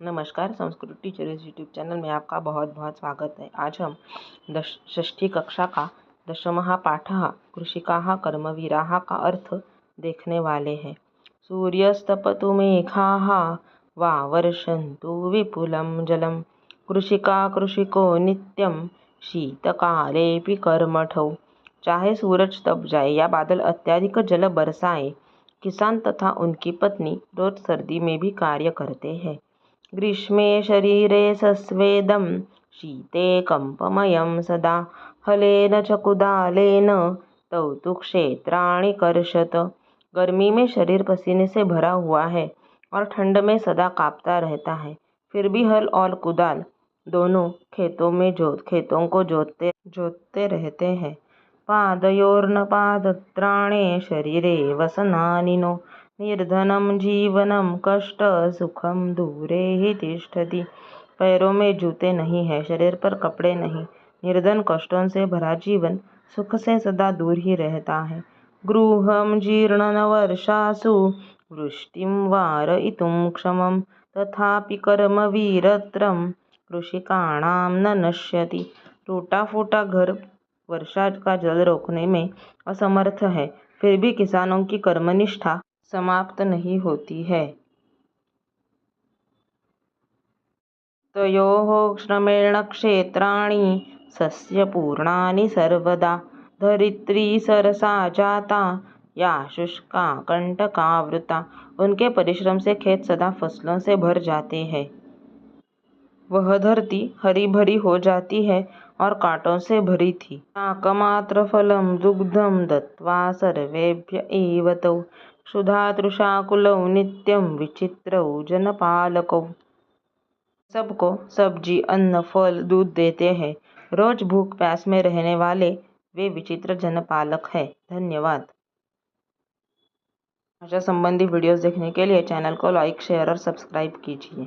नमस्कार, Sanskrit teacher YouTube channel में आपका बहुत बहुत स्वागत है। आज हम दश, षष्ठी कक्षा का दशमः पाठ कृषिकाः कर्मवीरा का अर्थ देखने वाले हैं। सूर्यस्तपतु मेघाः वा वर्षन्तु विपुलं जलम कृषिका कृषिको नित्यं शीतकालेऽपि कर्मठौ। चाहे सूरज तप जाए या बादल अत्यधिक जल बरसाए, किसान तथा उनकी पत्नी रोज सर्दी में भी कार्य करते हैं। ग्रीष्मे शरीरे सस्वेदं, शीते कम्पमयं सदा हलेन च कुदालेन तौ तु क्षेत्राणि कर्षत। गर्मी में शरीर पसीने से भरा हुआ है और ठंड में सदा कांपता रहता है, फिर भी हल और कुदाल दोनों खेतों में जोत खेतों को जोतते जोतते रहते हैं। पादयोर्न पादत्राणे शरीरे वसनानिनो निर्धनं जीवनं कष्टसुखं दूरे ही तिष्ठति। पैरों में जूते नहीं हैं, शरीर पर कपड़े नहीं। निर्धन कष्टों से भरा जीवन, सुख से सदा दूर ही रहता है। गृहं जीर्णनवर्षासु, वृष्टिं वारयितुं क्षमं। तथापि कर्मवीरत्रं कृषिकाणां न नश्यति। टूटा फूटा घर, वर्षा का जल रोकने में असमर्थ है। फिर भी किसानों की कर्मनिष्ठा समाप्त नहीं होती है। तयोः श्रमेण क्षेत्राणि सस्यपूर्णानि सर्वदा। धरित्री सरसा जाता, या शुष्का कंटकावृता उनके परिश्रम से खेत सदा फ़सलों से भर जाते हैं। वह धरती हरी भरी हो जाती है और कांटों से भरी थी। नाकमात्र फलम दुग्धम दत्वा सर्वेभ्य एव तौ क्षुधातृषाकुलौ नित्यं विचित्रौ जनपालकौ। सबको सब्ज़ी, अन्न, फल, दूध देते हैं। रोज भूख प्यास में रहने वाले, वे विचित्र जनपालक हैं। धन्यवाद। भाषा संबंधी वीडियोस देखने के लिए चैनल को लाइक, शेयर और सब्सक्राइब कीजिए।